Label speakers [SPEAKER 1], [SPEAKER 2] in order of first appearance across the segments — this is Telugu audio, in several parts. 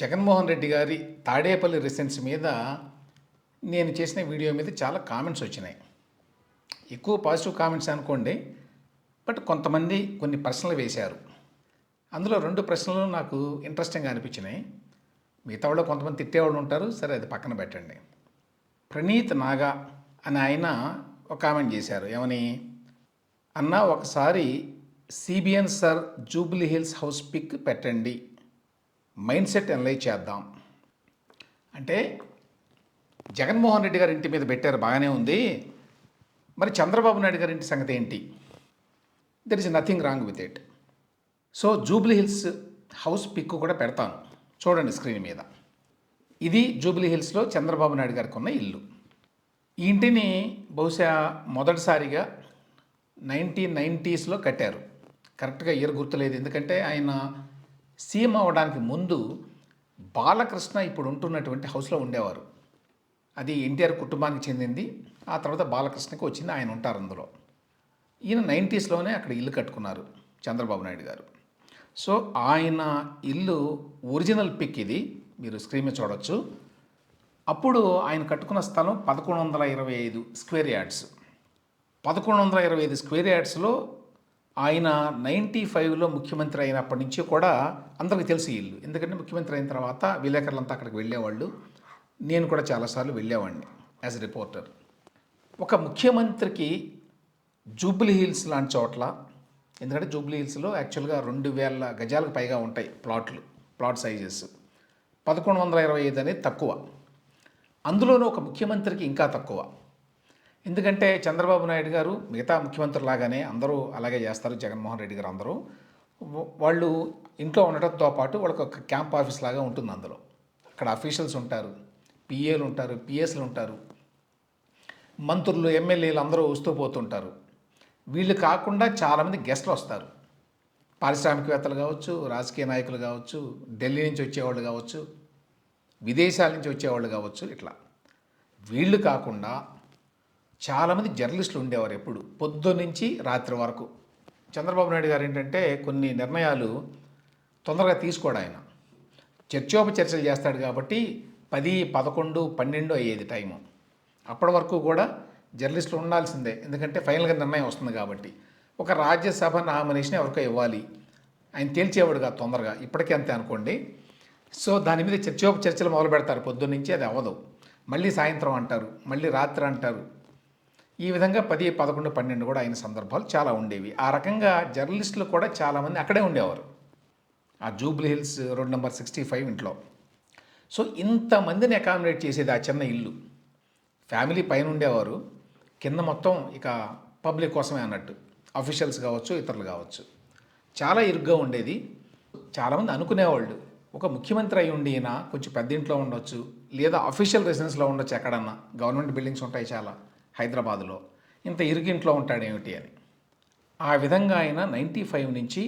[SPEAKER 1] జగన్మోహన్ రెడ్డి గారి తాడేపల్లి రెసిడెన్స్ మీద నేను చేసిన వీడియో మీద చాలా కామెంట్స్ వచ్చినాయి. ఎక్కువ పాజిటివ్ కామెంట్స్ అనుకోండి బట్ కొంతమంది కొన్ని ప్రశ్నలు వేశారు. అందులో రెండు ప్రశ్నలు నాకు ఇంట్రెస్టింగ్గా అనిపించినాయి. మిగతా వాళ్ళు కొంతమంది తిట్టేవాళ్ళు ఉంటారు సరే అది పక్కన పెట్టండి. ప్రణీత్ నాగా అని ఆయన ఒక కామెంట్ చేశారు. ఏమని? అన్న ఒకసారి CBN sir Jubilee Hills house pic పెట్టండి. మైండ్ సెట్ అనలైజ్ చేద్దాం. అంటే జగన్మోహన్ రెడ్డి గారి ఇంటి మీద పెట్టారు బాగానే ఉంది. మరి చంద్రబాబు నాయుడు గారి ఇంటి సంగతి ఏంటి? There is nothing wrong with it so Jubilee Hills house pic కూడా పెడతాను. చూడండి స్క్రీన్ మీద. ఇది జూబ్లీ హిల్స్లో చంద్రబాబు నాయుడు గారికి ఉన్న ఇల్లు. ఈ ఇంటిని బహుశా మొదటిసారిగా నైన్టీన్ నైంటీస్లో కట్టారు. కరెక్ట్గా ఇయర్ గుర్తులేదు. ఎందుకంటే ఆయన సీఎం అవ్వడానికి ముందు బాలకృష్ణ ఇప్పుడు ఉంటున్నటువంటి హౌస్లో ఉండేవారు. అది ఎన్టీఆర్ కుటుంబానికి చెందింది. ఆ తర్వాత బాలకృష్ణకి వచ్చింది ఆయన ఉంటారు అందులో. ఈయన నైంటీస్లోనే అక్కడ ఇల్లు కట్టుకున్నారు చంద్రబాబు నాయుడు గారు. సో ఆయన ఇల్లు ఒరిజినల్ పిక్ ఇది మీరు స్క్రీన్ మీద చూడొచ్చు. అప్పుడు ఆయన కట్టుకున్న స్థలం పదకొండు వందల ఇరవై ఐదు స్క్వేర్ యార్డ్స్. పదకొండు వందల ఇరవై ఐదు స్క్వేర్ యార్డ్స్లో ఆయన నైంటీ ఫైవ్లో ముఖ్యమంత్రి అయినప్పటి నుంచి కూడా అందరికీ తెలుసు వీళ్ళు ఇల్లు. ఎందుకంటే ముఖ్యమంత్రి అయిన తర్వాత విలేకరులంతా అక్కడికి వెళ్ళేవాళ్ళు. నేను కూడా చాలాసార్లు వెళ్ళేవాడిని యాజ్ రిపోర్టర్. ఒక ముఖ్యమంత్రికి జూబ్లీ హిల్స్ లాంటి చోట్ల ఎందుకంటే జూబ్లీ హిల్స్లో యాక్చువల్గా రెండు వేల గజాలకు పైగా ఉంటాయి ప్లాట్లు ప్లాట్ సైజెస్. పదకొండు వందల ఇరవై ఐదు అనేది తక్కువ. అందులోనూ ఒక ముఖ్యమంత్రికి ఇంకా తక్కువ. ఎందుకంటే చంద్రబాబు నాయుడు గారు మిగతా ముఖ్యమంత్రులాగానే అందరూ అలాగే చేస్తారు జగన్మోహన్ రెడ్డి గారు అందరూ. వాళ్ళు ఇంట్లో ఉండటంతో పాటు వాళ్ళకి ఒక క్యాంప్ ఆఫీస్ లాగా ఉంటుంది అందులో. అక్కడ అఫీషియల్స్ ఉంటారు పిఏలు ఉంటారు పిఎస్లు ఉంటారు. మంత్రులు ఎమ్మెల్యేలు అందరూ వస్తూ పోతుంటారు. వీళ్ళు కాకుండా చాలామంది గెస్ట్లు వస్తారు. పారిశ్రామికవేత్తలు కావచ్చు రాజకీయ నాయకులు కావచ్చు ఢిల్లీ నుంచి వచ్చేవాళ్ళు కావచ్చు విదేశాల నుంచి వచ్చేవాళ్ళు కావచ్చు ఇట్లా. వీళ్ళు కాకుండా చాలామంది జర్నలిస్టులు ఉండేవారు ఎప్పుడు. పొద్దు నుంచి రాత్రి వరకు. చంద్రబాబు నాయుడు గారు ఏంటంటే కొన్ని నిర్ణయాలు తొందరగా తీసుకోడు ఆయన. చర్చోపచర్చలు చేస్తాడు కాబట్టి పది పదకొండు పన్నెండు అయ్యేది టైము. అప్పటి వరకు కూడా జర్నలిస్టులు ఉండాల్సిందే. ఎందుకంటే ఫైనల్గా నిర్ణయం వస్తుంది కాబట్టి. ఒక రాజ్యసభ నామినేషన్ ఎవరికో ఇవ్వాలి. ఆయన తేల్చేవాడు కాదు తొందరగా. ఇప్పటికే అంతే అనుకోండి. సో దాని మీద చర్చోపచర్చలు మొదలు పెడతారు పొద్దున్న అది అవ్వదు. మళ్ళీ సాయంత్రం అంటారు. మళ్ళీ రాత్రి అంటారు. ఈ విధంగా పది పదకొండు పన్నెండు కూడా అయిన సందర్భాలు చాలా ఉండేవి. ఆ రకంగా జర్నలిస్టులు కూడా చాలామంది అక్కడే ఉండేవారు. ఆ Jubilee Hills road number sixty five ఇంట్లో. సో ఇంతమందిని అకామిడేట్ చేసేది ఆ చిన్న ఇల్లు. ఫ్యామిలీ పైన ఉండేవారు. కింద మొత్తం ఇక పబ్లిక్ కోసమే అన్నట్టు. అఫీషియల్స్ కావచ్చు ఇతరులు కావచ్చు. చాలా ఇరుగ్గా ఉండేది. చాలామంది అనుకునేవాళ్ళు. ఒక ముఖ్యమంత్రి అయి ఉండి కొంచెం పెద్ద ఇంట్లో ఉండొచ్చు లేదా అఫీషియల్ రెసిడెన్స్లో ఉండొచ్చు ఎక్కడన్నా. గవర్నమెంట్ బిల్డింగ్స్ ఉంటాయి చాలా. హైదరాబాద్లో. ఇంత ఇరుగింట్లో ఉంటాడేమిటి అని. ఆ విధంగా ఆయన నైంటీ ఫైవ్ నుంచి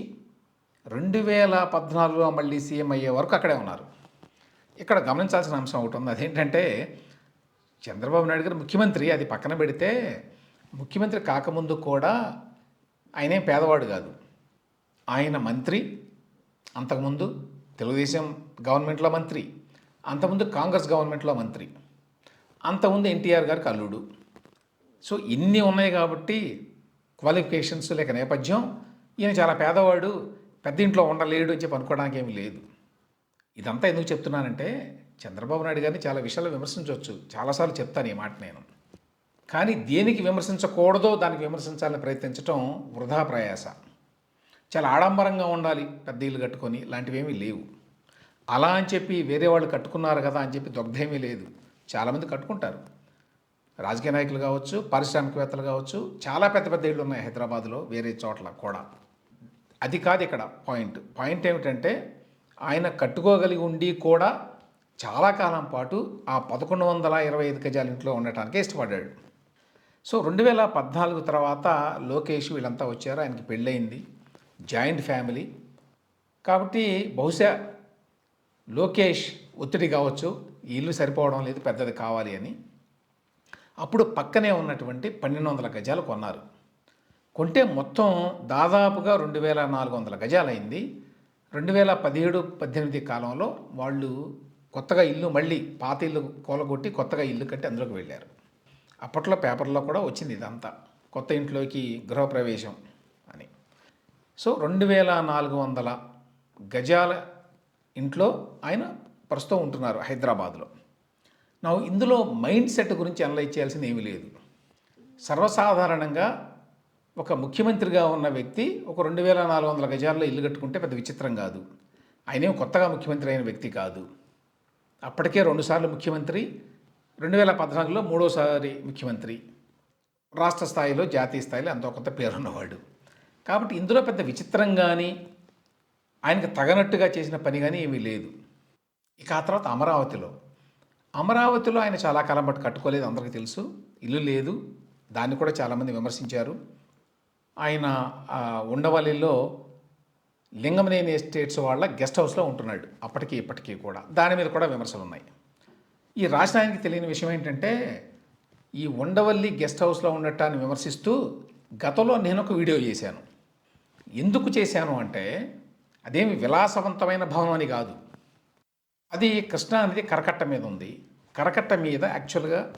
[SPEAKER 1] రెండు వేల పద్నాలుగులో మళ్ళీ సీఎం అయ్యే వరకు అక్కడే ఉన్నారు. ఇక్కడ గమనించాల్సిన అంశం ఒకటి ఉంది. అదేంటంటే చంద్రబాబు నాయుడు గారు ముఖ్యమంత్రి అది పక్కన పెడితే ముఖ్యమంత్రి కాకముందు కూడా ఆయనేం పేదవాడు కాదు. ఆయన మంత్రి అంతకుముందు తెలుగుదేశం గవర్నమెంట్లో మంత్రి అంతకుముందు కాంగ్రెస్ గవర్నమెంట్లో మంత్రి అంతకుముందు ఎన్టీఆర్ గారికి అల్లుడు. సో ఇన్ని ఉన్నాయి కాబట్టి క్వాలిఫికేషన్స్ లేక నేపథ్యం ఈయన చాలా పేదవాడు పెద్ద ఇంట్లో ఉండలేడు అని చెప్పి అనుకోవడానికి ఏమీ లేదు. ఇదంతా ఎందుకు చెప్తున్నానంటే చంద్రబాబు నాయుడు గారిని చాలా విషయాలు విమర్శించవచ్చు. చాలాసార్లు చెప్తాను ఈ మాట నేను. కానీ దేనికి విమర్శించకూడదో దానికి విమర్శించాలని ప్రయత్నించడం వృధా ప్రయాస. చాలా ఆడంబరంగా ఉండాలి పెద్ద ఇల్లు కట్టుకొని లాంటివి ఏమీ లేవు. అలా అని చెప్పి వేరే వాళ్ళు కట్టుకున్నారు కదా అని చెప్పి దగ్ధేమీ లేదు. చాలామంది కట్టుకుంటారు. రాజకీయ నాయకులు కావచ్చు పారిశ్రామికవేత్తలు కావచ్చు చాలా పెద్ద పెద్ద ఇళ్ళు ఉన్నాయి హైదరాబాద్లో వేరే చోట్ల కూడా. అది కాదు ఇక్కడ పాయింట్. పాయింట్ ఏమిటంటే ఆయన కట్టుకోగలిగి ఉండి కూడా చాలా కాలం పాటు ఆ పదకొండు వందల ఇరవై ఐదు గజాల ఇంట్లో ఉండటానికి ఇష్టపడ్డాడు. సో రెండు వేల పద్నాలుగు తర్వాత లోకేష్ వీళ్ళంతా వచ్చారు ఆయనకి పెళ్ళయింది జాయింట్ ఫ్యామిలీ. కాబట్టి బహుశా లోకేష్ ఒత్తిడి కావచ్చు ఇల్లు సరిపోవడం లేదు పెద్దది కావాలి అని. అప్పుడు పక్కనే ఉన్నటువంటి పన్నెండు వందల గజాలు కొన్నారు. కొంటే మొత్తం దాదాపుగా రెండు వేల నాలుగు వందల గజాలైంది. రెండు వేల పదిహేడు పద్దెనిమిది కాలంలో వాళ్ళు కొత్తగా ఇల్లు మళ్ళీ పాత ఇల్లు కూలగొట్టి కొత్తగా ఇల్లు కట్టి అందులోకి వెళ్ళారు. అప్పట్లో పేపర్లో కూడా వచ్చింది ఇదంతా. కొత్త ఇంట్లోకి గృహప్రవేశం అని. సో రెండు వేల నాలుగు వందల గజాల ఇంట్లో ఆయన ప్రస్తుతం ఉంటున్నారు హైదరాబాద్లో. నా ఇందులో మైండ్ సెట్ గురించి అనలైజ్ చేయాల్సింది ఏమీ లేదు. సర్వసాధారణంగా ఒక ముఖ్యమంత్రిగా ఉన్న వ్యక్తి ఒక రెండు వేల నాలుగు వందల గజాల్లో ఇల్లు కట్టుకుంటే పెద్ద విచిత్రం కాదు. ఆయనేం కొత్తగా ముఖ్యమంత్రి అయిన వ్యక్తి కాదు. అప్పటికే రెండుసార్లు ముఖ్యమంత్రి రెండు వేల పద్నాలుగులో మూడోసారి ముఖ్యమంత్రి. రాష్ట్ర స్థాయిలో జాతీయ స్థాయిలో ఎంతో కొత్త పేరున్నవాడు. కాబట్టి ఇందులో పెద్ద విచిత్రం కానీ ఆయనకు తగనట్టుగా చేసిన పని కానీ ఏమీ లేదు. ఇక ఆ తర్వాత అమరావతిలో. అమరావతిలో ఆయన చాలా కాలం పాటు కట్టుకోలేదు అందరికీ తెలుసు. ఇల్లు లేదు. దాన్ని కూడా చాలామంది విమర్శించారు. ఆయన ఉండవల్లిలో లింగమనేని ఎస్టేట్స్ వాళ్ళ గెస్ట్ హౌస్లో ఉంటున్నాడు. అప్పటికి ఇప్పటికీ కూడా. దాని మీద కూడా విమర్శలు ఉన్నాయి ఈ రాష్ట్రానికి తెలియని విషయం ఏంటంటే ఈ ఉండవల్లి గెస్ట్ హౌస్లో ఉండటాన్ని విమర్శిస్తూ గతంలో నేను ఒక వీడియో చేశాను. ఎందుకు చేశాను అంటే అదేమి విలాసవంతమైన భవనం అని కాదు. అది కృష్ణా అనేది కరకట్ట మీద ఉంది. కరకట్ట మీద యాక్చువల్గా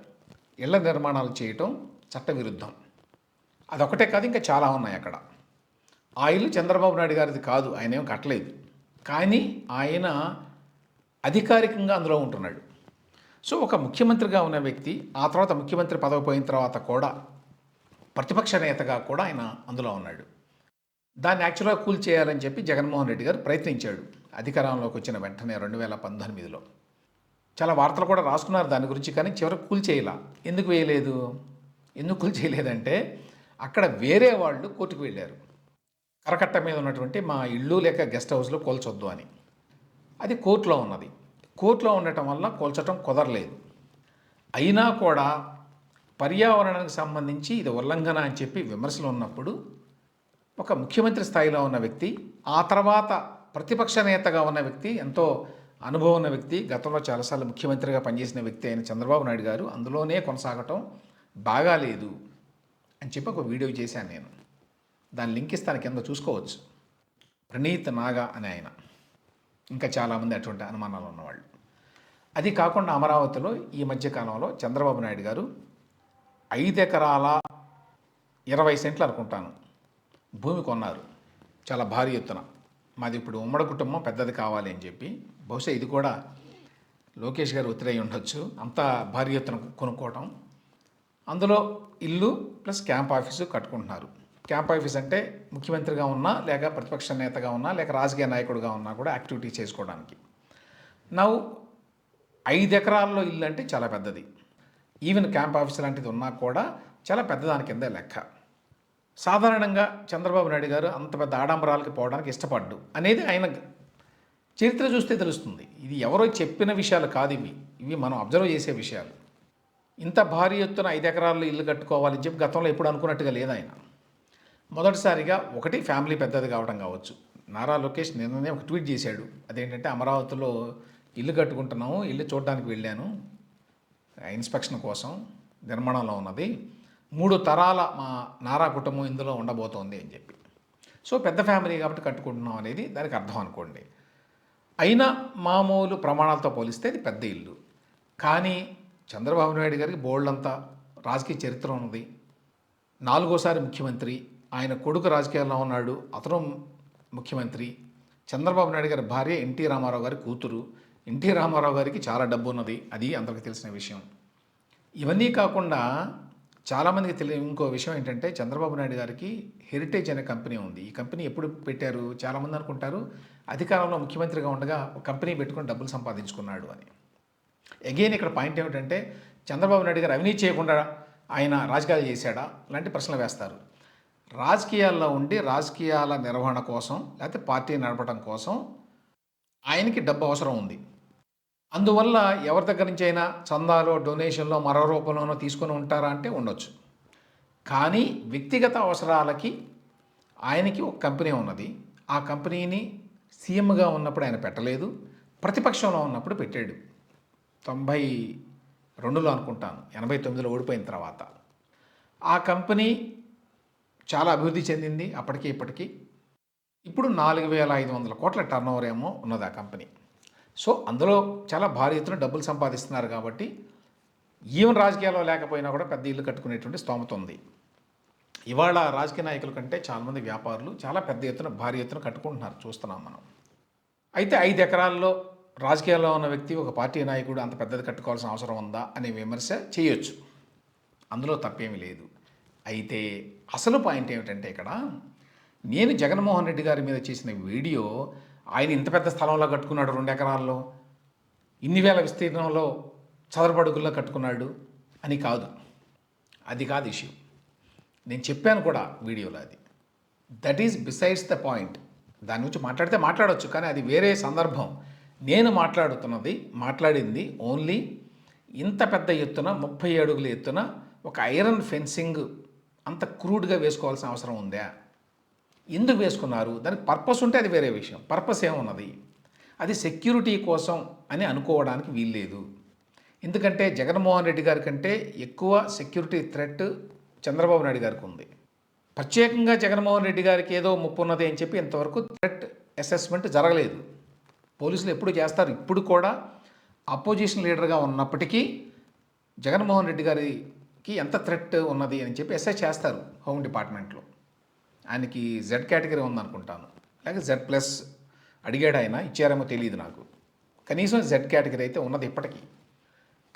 [SPEAKER 1] ఇళ్ళ నిర్మాణాలు చేయటం చట్టవిరుద్ధం. అదొకటే కాదు ఇంకా చాలా ఉన్నాయి అక్కడ. ఆ ఇల్లు చంద్రబాబు నాయుడు గారిది కాదు ఆయన ఏం కట్టలేదు. కానీ ఆయన అధికారికంగా అందులో ఉంటున్నాడు. సో ఒక ముఖ్యమంత్రిగా ఉన్న వ్యక్తి ఆ తర్వాత ముఖ్యమంత్రి పదవి పోయిన తర్వాత కూడా ప్రతిపక్ష నేతగా కూడా ఆయన అందులో ఉన్నాడు. దాన్ని యాక్చువల్గా కూల్ చేయాలని చెప్పి జగన్మోహన్ రెడ్డి గారు ప్రయత్నించాడు. అధికారంలోకి వచ్చిన వెంటనే రెండు వేల పంతొమ్మిదిలో. చాలా వార్తలు కూడా రాసుకున్నారు దాని గురించి కానీ చివరికి కూల్చేయలా ఎందుకు వేయలేదు? ఎందుకు కూల్చేయలేదంటే అక్కడ వేరే వాళ్ళు కోర్టుకు వెళ్ళారు. కరకట్ట మీద ఉన్నటువంటి మా ఇల్లు లేక గెస్ట్ హౌస్లో కూల్చొద్దు అని. అది కోర్టులో ఉన్నది. కోర్టులో ఉండటం వల్ల కూల్చటం కుదరలేదు. అయినా కూడా పర్యావరణానికి సంబంధించి ఇది ఉల్లంఘన అని చెప్పి విమర్శలు ఉన్నప్పుడు ఒక ముఖ్యమంత్రి స్థాయిలో ఉన్న వ్యక్తి ఆ తర్వాత ప్రతిపక్ష నేతగా ఉన్న వ్యక్తి ఎంతో అనుభవం ఉన్న వ్యక్తి గతంలో చాలాసార్లు ముఖ్యమంత్రిగా పనిచేసిన వ్యక్తి అయిన చంద్రబాబు నాయుడు గారు అందులోనే కొనసాగటం బాగాలేదు అని చెప్పి ఒక వీడియో చేశాను నేను. దాని లింక్ ఇస్తాను కింద చూసుకోవచ్చు. ప్రణీత్ నాగా అనే ఆయన. ఇంకా చాలామంది అటువంటి అనుమానాలు ఉన్నవాళ్ళు. అది కాకుండా అమరావతిలో ఈ మధ్య కాలంలో చంద్రబాబు నాయుడు గారు ఐదు ఎకరాల ఇరవై సెంట్లు అనుకుంటాను. భూమి కొన్నారు. చాలా భారీ ఎత్తున. మాది ఇప్పుడు ఉమ్మడి కుటుంబం పెద్దది కావాలి అని చెప్పి. బహుశా ఇది కూడా లోకేష్ గారు ఒత్తిడి ఉండొచ్చు. అంత భారీ ఎత్తున కొనుక్కోవటం. అందులో ఇల్లు ప్లస్ క్యాంప్ ఆఫీసు కట్టుకుంటున్నారు. క్యాంప్ ఆఫీస్ అంటే ముఖ్యమంత్రిగా ఉన్నా లేక ప్రతిపక్ష నేతగా ఉన్నా లేక రాజకీయ నాయకుడిగా ఉన్నా కూడా యాక్టివిటీ చేసుకోవడానికి. నవ్వు ఐదు ఎకరాల్లో ఇల్లు అంటే చాలా పెద్దది. ఈవెన్ క్యాంప్ ఆఫీస్ లాంటిది ఉన్నా కూడా చాలా పెద్దదాని కింద లెక్క. సాధారణంగా చంద్రబాబు నాయుడు గారు అంత పెద్ద ఆడంబరాలకి పోవడానికి ఇష్టపడ్డు అనేది ఆయన చరిత్ర చూస్తే తెలుస్తుంది. ఇది ఎవరో చెప్పిన విషయాలు కాదు ఇవి. ఇవి మనం అబ్జర్వ్ చేసే విషయాలు. ఇంత భారీ ఎత్తున ఐదు ఎకరాల్లో ఇల్లు కట్టుకోవాలని చెప్పి గతంలో ఎప్పుడు అనుకున్నట్టుగా లేదు ఆయన. మొదటిసారిగా ఒకటి ఫ్యామిలీ పెద్దది కావడం కావచ్చు. నారా లోకేష్ నిన్ననే ఒక ట్వీట్ చేశాడు. అదేంటంటే అమరావతిలో ఇల్లు కట్టుకుంటున్నాము ఇల్లు చూడడానికి వెళ్ళాను. ఇన్స్పెక్షన్ కోసం నిర్మాణంలో ఉన్నది. మూడు తరాల మా నారా కుటుంబం ఇందులో ఉండబోతోంది అని చెప్పి. సో పెద్ద ఫ్యామిలీ కాబట్టి కట్టుకుంటున్నాం అనేది దానికి అర్థం అనుకోండి. అయినా మామూలు ప్రమాణాలతో పోలిస్తే ఇది పెద్ద ఇల్లు. కానీ చంద్రబాబు నాయుడు గారికి బోల్డ్ అంతా రాజకీయ చరిత్ర ఉన్నది. నాలుగోసారి ముఖ్యమంత్రి ఆయన కొడుకు రాజకీయాల్లో ఉన్నాడు అతను ముఖ్యమంత్రి. చంద్రబాబు నాయుడు గారి భార్య ఎన్టీ రామారావు గారి కూతురు. ఎన్టీ రామారావు గారికి చాలా డబ్బు ఉన్నది అది అందరికీ తెలిసిన విషయం. ఇవన్నీ కాకుండా చాలామందికి తెలియ ఇంకో విషయం ఏంటంటే చంద్రబాబు నాయుడు గారికి హెరిటేజ్ అనే కంపెనీ ఉంది. ఈ కంపెనీ ఎప్పుడు పెట్టారు? చాలామంది అనుకుంటారు. అధికారంలో ముఖ్యమంత్రిగా ఉండగా ఒక కంపెనీ పెట్టుకొని డబ్బులు సంపాదించుకున్నాడు అని. అగైన్ ఇక్కడ పాయింట్ ఏమిటంటే చంద్రబాబు నాయుడు గారు అవినీతి చేయకుండా ఆయన రాజకీయాలు చేశాడా? లాంటి ప్రశ్నలు వేస్తారు. రాజకీయాల్లో ఉండి రాజకీయాల నిర్వహణ కోసం లేకపోతే పార్టీ నడపడం కోసం ఆయనకి డబ్బు అవసరం ఉంది. అందువల్ల ఎవరి దగ్గర నుంచి అయినా చందాలో డొనేషన్లో మరో రూపంలోనో తీసుకొని ఉంటారా అంటే ఉండొచ్చు. కానీ వ్యక్తిగత అవసరాలకి ఆయనకి ఒక కంపెనీ ఉన్నది. ఆ కంపెనీని సీఎంగా ఉన్నప్పుడు ఆయన పెట్టలేదు. ప్రతిపక్షంలో ఉన్నప్పుడు పెట్టాడు. తొంభై రెండులో అనుకుంటాను. ఎనభై తొమ్మిదిలో ఓడిపోయిన తర్వాత. ఆ కంపెనీ చాలా అభివృద్ధి చెందింది అప్పటికి ఇప్పటికీ. ఇప్పుడు నాలుగు వేల ఐదు వందల కోట్ల టర్న్ ఓవర్ ఏమో ఉన్నది ఆ కంపెనీ. సో అందులో చాలా భారీ ఎత్తున డబ్బులు సంపాదిస్తున్నారు కాబట్టి ఈవెన్ రాజకీయాల్లో లేకపోయినా కూడా పెద్ద ఇల్లు కట్టుకునేటువంటి స్తోమత ఉంది. ఇవాళ రాజకీయ నాయకుల కంటే చాలామంది వ్యాపారులు చాలా పెద్ద ఎత్తున భారీ ఎత్తున కట్టుకుంటున్నారు చూస్తున్నాం మనం. అయితే ఐదు ఎకరాల్లో రాజకీయాల్లో ఉన్న వ్యక్తి ఒక పార్టీ నాయకుడు అంత పెద్దది కట్టుకోవాల్సిన అవసరం ఉందా అనే విమర్శ చేయొచ్చు. అందులో తప్పేమీ లేదు. అయితే అసలు పాయింట్ ఏమిటంటే ఇక్కడ నేను జగన్మోహన్ రెడ్డి గారి మీద చేసిన వీడియో ఆయన ఇంత పెద్ద స్థలంలో కట్టుకున్నాడు రెండు ఎకరాల్లో. ఇన్ని వేల విస్తీర్ణంలో చదరపడుగుల్లో కట్టుకున్నాడు అని కాదు. అది కాదు ఇష్యూ. నేను చెప్పాను కూడా వీడియోలో అది. That is besides the point దాని గురించి మాట్లాడితే మాట్లాడవచ్చు కానీ అది వేరే సందర్భం. నేను మాట్లాడుతున్నది మాట్లాడింది ఓన్లీ ఇంత పెద్ద ఎత్తున ముప్పై అడుగుల ఎత్తున ఒక ఐరన్ ఫెన్సింగ్ అంత క్రూడ్గా వేసుకోవాల్సిన అవసరం ఉందా? ఎందుకు వేసుకున్నారు? దానికి పర్పస్ ఉంటే అది వేరే విషయం. పర్పస్ ఏమున్నది? అది సెక్యూరిటీ కోసం అని అనుకోవడానికి వీల్లేదు. ఎందుకంటే జగన్మోహన్ రెడ్డి గారి కంటే ఎక్కువ సెక్యూరిటీ థ్రెట్ చంద్రబాబు నాయుడు గారికి ఉంది. ప్రత్యేకంగా జగన్మోహన్ రెడ్డి గారికి ఏదో ముప్పు ఉన్నది అని చెప్పి ఇంతవరకు థ్రెట్ అసెస్మెంట్ జరగలేదు. పోలీసులు ఎప్పుడు చేస్తారు? ఇప్పుడు కూడా అపోజిషన్ లీడర్గా ఉన్నప్పటికీ జగన్మోహన్ రెడ్డి గారికి ఎంత థ్రెట్ ఉన్నది అని చెప్పి అసెస్ చేస్తారు హోమ్ డిపార్ట్మెంట్లో. ఆయనకి జెడ్ కేటగిరీ ఉందనుకుంటాను. లేక జెడ్ ప్లస్ అడిగాడు ఆయన ఇచ్చారేమో తెలియదు నాకు. కనీసం జెడ్ కేటగిరీ అయితే ఉన్నది ఇప్పటికీ.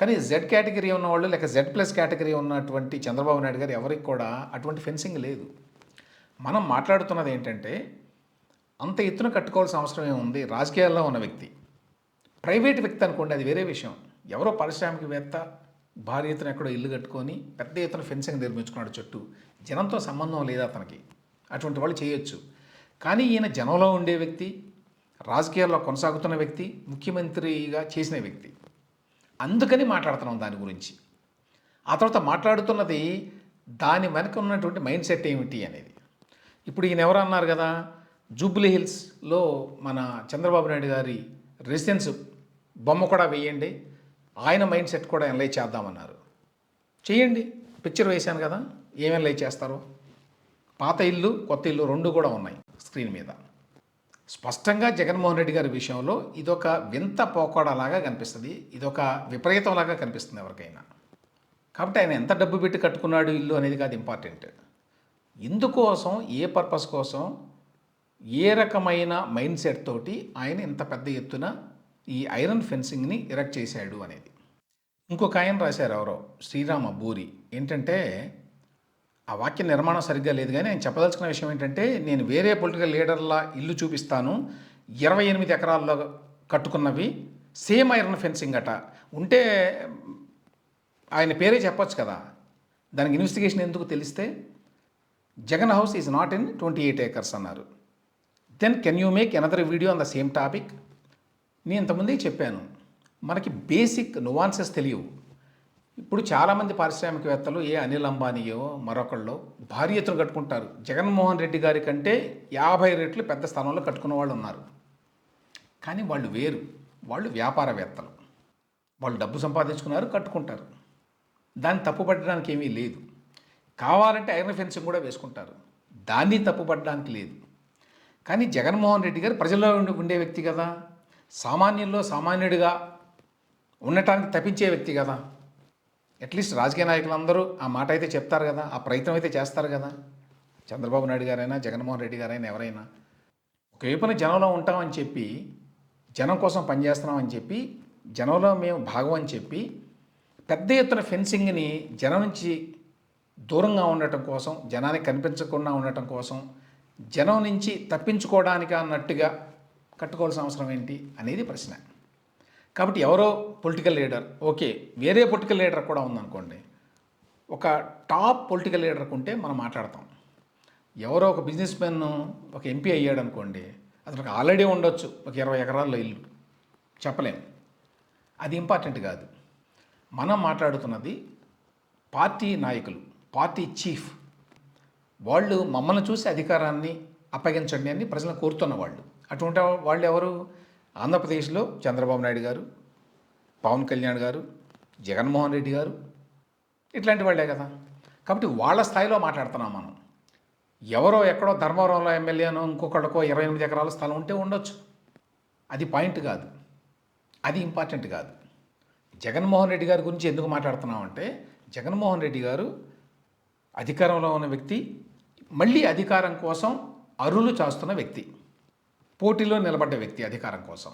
[SPEAKER 1] కానీ జెడ్ కేటగిరీ ఉన్నవాళ్ళు లేక జెడ్ ప్లస్ కేటగిరీ ఉన్నటువంటి చంద్రబాబు నాయుడు గారు ఎవరికి కూడా అటువంటి ఫెన్సింగ్ లేదు. మనం మాట్లాడుతున్నది ఏంటంటే అంత ఎత్తున కట్టుకోవాల్సిన అవసరం ఏముంది రాజకీయాల్లో ఉన్న వ్యక్తి. ప్రైవేట్ వ్యక్తి అనుకోండి అది వేరే విషయం. ఎవరో పారిశ్రామికవేత్త భారీ ఎత్తున ఎక్కడో ఇల్లు కట్టుకొని పెద్ద ఎత్తున ఫెన్సింగ్ నిర్మించుకున్నాడు చుట్టూ. జనంతో సంబంధం లేదు అతనికి? అటువంటి వాళ్ళు చేయొచ్చు. కానీ ఈయన జనంలో ఉండే వ్యక్తి రాజకీయాల్లో కొనసాగుతున్న వ్యక్తి ముఖ్యమంత్రిగా చేసిన వ్యక్తి. అందుకని మాట్లాడుతున్నాం దాని గురించి. ఆ తర్వాత మాట్లాడుతున్నది దాని వెనక ఉన్నటువంటి మైండ్ సెట్ ఏమిటి అనేది. ఇప్పుడు ఈయన ఎవరు అన్నారు కదా జూబ్లీ హిల్స్లో మన చంద్రబాబు నాయుడు గారి రెసిడెన్స్ బొమ్మ కూడా వేయండి ఆయన మైండ్ సెట్ కూడా ఎన్లై చేద్దామన్నారు. చేయండి. పిక్చర్ వేశాను కదా ఏం ఎనలైజ్ చేస్తారో? పాత ఇల్లు కొత్త ఇల్లు రెండు కూడా ఉన్నాయి స్క్రీన్ మీద. స్పష్టంగా జగన్మోహన్ రెడ్డి గారి విషయంలో ఇదొక వింత పోకోడలాగా కనిపిస్తుంది. ఇదొక విపరీతంలాగా కనిపిస్తుంది ఎవరికైనా. కాబట్టి ఆయన ఎంత డబ్బు పెట్టి కట్టుకున్నాడు ఇల్లు అనేది కాదు ఇంపార్టెంట్. ఇందుకోసం ఏ పర్పస్ కోసం ఏ రకమైన మైండ్ సెట్ తోటి ఆయన ఇంత పెద్ద ఎత్తున ఈ ఐరన్ ఫెన్సింగ్ని ఎరెక్ట్ చేశాడు అనేది. ఇంకొక ఆయన రాశారు ఎవరో? శ్రీరామ బూరి ఏంటంటే ఆ వాక్య నిర్మాణం సరిగ్గా లేదు కానీ నేను చెప్పదలుచుకున్న విషయం ఏంటంటే నేను వేరే పొలిటికల్ లీడర్ల ఇల్లు చూపిస్తాను. ఇరవై ఎనిమిది ఎకరాల్లో కట్టుకున్నవి. సేమ్ ఐరన్ ఫెన్సింగ్ అట. ఉంటే ఆయన పేరే చెప్పొచ్చు కదా. దానికి ఇన్వెస్టిగేషన్ ఎందుకు తెలిస్తే Jagan house is not in twenty eight acres అన్నారు. Then can you make another video on the same topic? నేను ఇంతకుముందే చెప్పాను. మనకి బేసిక్ నువాన్సెస్ తెలియవు. ఇప్పుడు చాలామంది పారిశ్రామికవేత్తలు ఏ అనిల్ అంబానీయో మరొకళ్ళు భారీ ఎత్తున కట్టుకుంటారు. జగన్మోహన్ రెడ్డి గారి కంటే యాభై రెట్లు పెద్ద స్థానంలో కట్టుకున్న వాళ్ళు ఉన్నారు. కానీ వాళ్ళు వేరు. వాళ్ళు వ్యాపారవేత్తలు. వాళ్ళు డబ్బు సంపాదించుకున్నారు కట్టుకుంటారు. దాన్ని తప్పుపట్టడానికి ఏమీ లేదు. కావాలంటే ఐరన్ ఫెన్సింగ్ కూడా వేసుకుంటారు. దాన్ని తప్పుపట్టడానికి లేదు. కానీ జగన్మోహన్ రెడ్డి గారు ప్రజల్లో ఉండే ఉండే వ్యక్తి కదా. సామాన్యుల్లో సామాన్యుడిగా ఉండటానికి తప్పించే వ్యక్తి కదా. అట్లీస్ట్ రాజకీయ నాయకులందరూ ఆ మాట అయితే చెప్తారు కదా ఆ ప్రయత్నం అయితే చేస్తారు కదా. చంద్రబాబు నాయుడు గారైనా జగన్మోహన్ రెడ్డి గారైనా ఎవరైనా ఒకవైపున జనంలో ఉంటామని చెప్పి జనం కోసం పనిచేస్తున్నామని చెప్పి జనంలో మేము భాగం అని చెప్పి పెద్ద ఎత్తున ఫెన్సింగ్ని జనం నుంచి దూరంగా ఉండటం కోసం జనానికి కనిపించకుండా ఉండటం కోసం జనం నుంచి తప్పించుకోవడానికి అన్నట్టుగా కట్టుకోవాల్సిన అవసరం ఏంటి అనేది ప్రశ్న. కాబట్టి ఎవరో పొలిటికల్ లీడర్ ఓకే వేరే పొలిటికల్ లీడర్ కూడా ఉందనుకోండి ఒక టాప్ పొలిటికల్ లీడర్కి ఉంటే మనం మాట్లాడతాం. ఎవరో ఒక బిజినెస్ మ్యాన్ ఒక ఎంపీ అయ్యాడు అనుకోండి అతనికి ఆల్రెడీ ఉండొచ్చు ఒక ఇరవై ఎకరాల్లో ఇల్లు చెప్పలేము అది ఇంపార్టెంట్ కాదు. మనం మాట్లాడుతున్నది పార్టీ నాయకులు పార్టీ చీఫ్ వాళ్ళు మమ్మల్ని చూసి అధికారాన్ని అప్పగించండి అని ప్రజలను కోరుతున్న వాళ్ళు. అటువంటి వాళ్ళు ఎవరు? ఆంధ్రప్రదేశ్లో చంద్రబాబు నాయుడు గారు పవన్ కళ్యాణ్ గారు జగన్మోహన్ రెడ్డి గారు ఇట్లాంటి వాళ్ళే కదా. కాబట్టి వాళ్ళ స్థాయిలో మాట్లాడుతున్నాం మనం. ఎవరో ఎక్కడో ధర్మవరంలో ఎమ్మెల్యేనో ఇంకొకళ్ళకో ఇరవై ఎనిమిది ఎకరాల స్థలం ఉంటే ఉండొచ్చు. అది పాయింట్ కాదు. అది ఇంపార్టెంట్ కాదు. జగన్మోహన్ రెడ్డి గారి గురించి ఎందుకు మాట్లాడుతున్నామంటే జగన్మోహన్ రెడ్డి గారు అధికారంలో ఉన్న వ్యక్తి మళ్ళీ అధికారం కోసం అరులు చాస్తున్న వ్యక్తి. పోటీలో నిలబడ్డ వ్యక్తి అధికారం కోసం.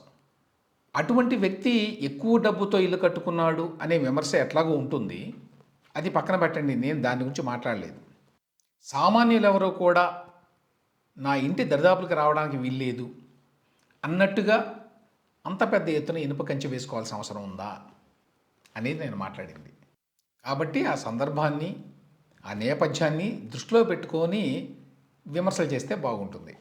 [SPEAKER 1] అటువంటి వ్యక్తి ఎక్కువ డబ్బుతో ఇల్లు కట్టుకున్నాడు అనే విమర్శ ఎట్లాగో ఉంటుంది. అది పక్కన పెట్టండి నేను దాని గురించి మాట్లాడలేదు. సామాన్యులు ఎవరో కూడా నా ఇంటి దరిదాపులకు రావడానికి వీల్లేదు అన్నట్టుగా అంత పెద్ద ఎత్తున ఇనుప కంచె వేసుకోవాల్సిన అవసరం ఉందా అనేది నేను మాట్లాడింది. కాబట్టి ఆ సందర్భాన్ని ఆ నేపథ్యాన్ని దృష్టిలో పెట్టుకొని విమర్శలు చేస్తే బాగుంటుంది.